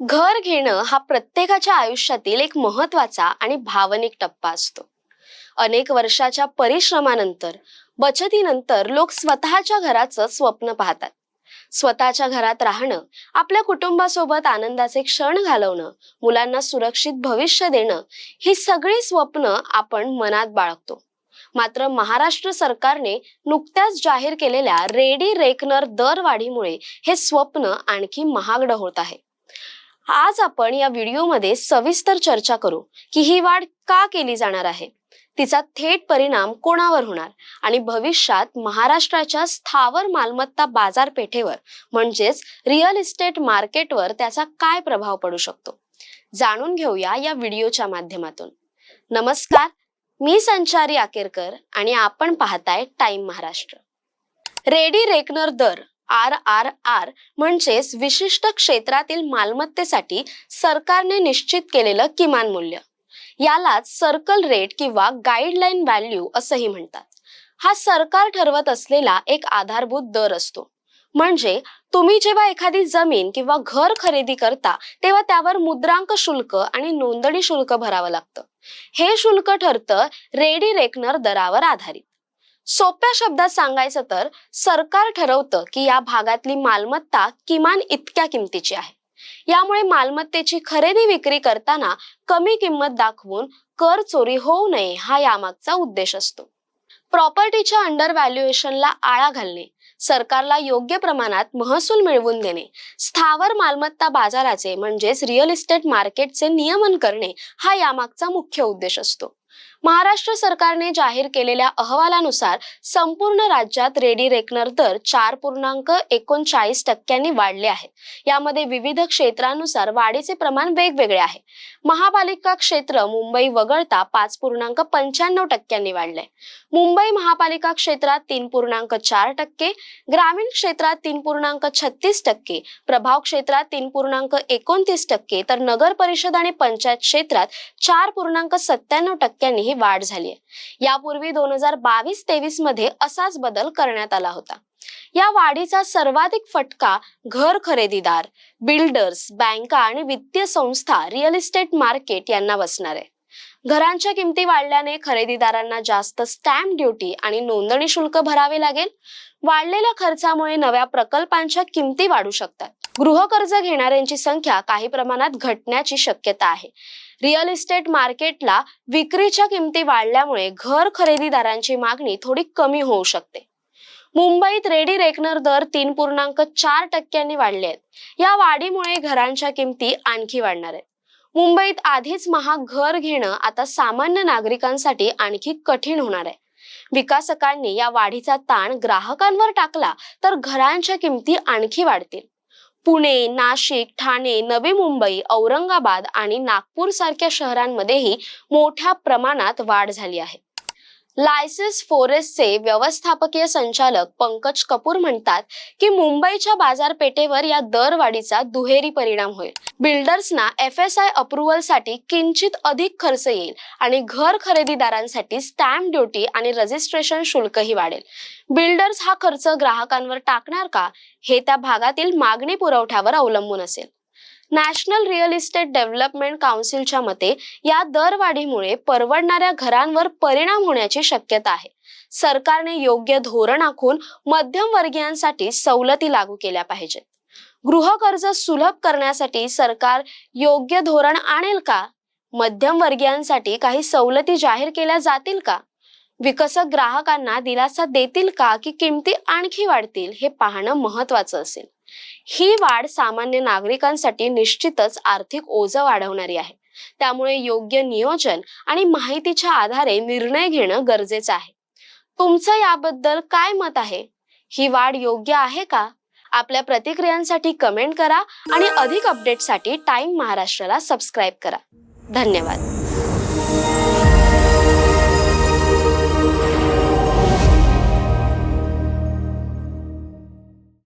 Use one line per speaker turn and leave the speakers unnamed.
घर घेणं हा प्रत्येकाच्या आयुष्यातील एक महत्त्वाचा आणि भावनिक टप्पा असतो. अनेक वर्षाच्या परिश्रमानंतर बचतीनंतर लोक स्वतःच्या घराचं स्वप्न पाहतात. स्वतःच्या घरात राहणं आपल्या कुटुंबासोबत आनंदाचे क्षण घालवणं मुलांना सुरक्षित भविष्य देणं ही सगळी स्वप्न आपण मनात बाळगतो. मात्र महाराष्ट्र सरकारने नुकत्याच जाहीर केलेल्या रेडी रेकनर दरवाढीमुळे हे स्वप्न आणखी महागडं होत आहे. आज आपण या व्हिडिओमध्ये सविस्तर चर्चा करू की ही वाढ का केली जाणार आहे. तिचा थेट परिणाम कोणावर होणार आणि भविष्यात महाराष्ट्राच्या स्थावर मालमत्ता बाजारपेठेवर म्हणजेच रिअल इस्टेट मार्केटवर त्याचा काय प्रभाव पडू शकतो? जाणून घेऊया या व्हिडिओच्या माध्यमातून. नमस्कार मी संचारी आकेरकर आणि आपण पाहताय टाइम महाराष्ट्र. रेडी रेकनर दर. आर आर आर म्हणजेच विशिष्ट क्षेत्रातील मालमत्तेसाठी सरकारने निश्चित केलेलं किमान मूल्य. यालाच सर्कल रेट किंवा गाईडलाईन व्हॅल्यू असंही म्हणतात. हा सरकार ठरवत असलेला एक आधारभूत दर असतो. म्हणजे तुम्ही जेव्हा एखादी जमीन किंवा घर खरेदी करता तेव्हा त्यावर मुद्रांक शुल्क आणि नोंदणी शुल्क भरावं लागतं. हे शुल्क ठरतं रेडी रेकनर दरावर आधारित. सोप्या शब्दात सांगायचं तर सरकार ठरवतं की या भागातली मालमत्ता किमान इतक्या किमतीची आहे. यामुळे मालमत्तेची खरेदी विक्री करताना कमी किंमत दाखवून कर चोरी होऊ नये हा यामागचा उद्देश असतो. प्रॉपर्टीच्या अंडर व्हॅल्युएशनला आळा घालणे सरकारला योग्य प्रमाणात महसूल मिळवून देणे स्थावर मालमत्ता बाजाराचे म्हणजेच रिअल इस्टेट मार्केटचे नियमन करणे हा यामागचा मुख्य उद्देश असतो. महाराष्ट्र सरकारने जाहीर केलेल्या अहवालानुसार संपूर्ण राज्यात रेडी रेकनर दर चार पूर्णांक एकोणचाळीस टक्क्यांनी वाढले आहे यामध्ये विविध क्षेत्रानुसार वाढीचे प्रमाण वेगवेगळे आहे. महापालिका क्षेत्र मुंबई वगळता पाच पूर्णांक पंच्याण्णव टक्क्यांनी वाढले. मुंबई महापालिका क्षेत्रात तीन पूर्णांक चार टक्के ग्रामीण क्षेत्रात तीन पूर्णांक छत्तीस टक्के प्रभाव क्षेत्रात तीन पूर्णांक एकोणतीस टक्के तर नगर परिषद आणि पंचायत क्षेत्रात चार पूर्णांक सत्त्याण्णव टक्क्यांनी ही वाढ झाली आहे यापूर्वी दोन हजार बावीस तेवीसमध्ये असाच बदल करण्यात आला होता. या वाढीचा सर्वाधिक फटका घर खरेदीदार बिल्डर्स बँका आणि वित्तीय संस्था रिअल इस्टेट मार्केट यांना बसणार आहे. घरांच्या किमती वाढल्याने खरेदीदारांना जास्त स्टॅम्प ड्युटी आणि नोंदणी शुल्क भरावे लागेल. वाढलेल्या खर्चामुळे नव्या प्रकल्पांच्या किमती वाढू शकतात. गृहकर्ज घेणाऱ्यांची संख्या काही प्रमाणात घटण्याची शक्यता आहे. रिअल इस्टेट मार्केटला विक्रीच्या किमती वाढल्यामुळे घर खरेदीदारांची मागणी थोडी कमी होऊ शकते. मुंबईत रेडी रेकनर दर तीन पूर्णांक चार टक्क्यांनी वाढले आहेत. या वाढीमुळे घरांच्या किमती आणखी वाढणार आहेत. मुंबईत आधीच महाग घर घेणं आता सामान्य नागरिकांसाठी आणखी कठीण होणार आहे. विकासकांनी या वाढीचा ताण ग्राहकांवर टाकला तर घरांच्या किमती आणखी वाढतील. पुणे नाशिक ठाणे नवी मुंबई औरंगाबाद आणि नागपूर सारख्या शहरांमध्येही मोठ्या प्रमाणात वाढ झाली आहे. लायसेन्स फोरेस्टचे व्यवस्थापकीय संचालक पंकज कपूर म्हणतात की मुंबईच्या बाजारपेठेवर या दरवाढीचा दुहेरी परिणाम होईल. बिल्डर्सना एफ एस आय अप्रुव्हलसाठी किंचित अधिक खर्च येईल आणि घर खरेदीदारांसाठी स्टॅम्प ड्युटी आणि रजिस्ट्रेशन शुल्कही वाढेल. बिल्डर्स हा खर्च ग्राहकांवर टाकणार का? हे त्या भागातील मागणी पुरवठ्यावर अवलंबून असेल. नॅशनल रिअल इस्टेट डेव्हलपमेंट काउन्सिलच्या मते या दरवाढीमुळे परवडणाऱ्या घरांवर परिणाम होण्याची शक्यता आहे. सरकारने योग्य धोरण आखून मध्यम वर्गीयांसाठी सवलती लागू केल्या पाहिजेत. गृहकर्ज सुलभ करण्यासाठी सरकार योग्य धोरण आणेल का? मध्यम वर्गीयांसाठी काही सवलती जाहीर केल्या जातील का? विकसक ग्राहकांना दिलासा देतील का? की किमती आणखी वाढतील? हे पाहणं महत्वाचं असेल. ही वाढ सामान्य नागरिकांसाठी निश्चितच आर्थिक ओझं वाढवणारी आहे. त्यामुळे योग्य नियोजन आणि माहितीच्या आधारे निर्णय घेणं गरजेचं आहे. तुमचं याबद्दल काय मत आहे? ही वाढ योग्य आहे का? आपल्या प्रतिक्रियांसाठी कमेंट करा आणि अधिक अपडेटसाठी टाइम महाराष्ट्राला सबस्क्राईब करा. धन्यवाद.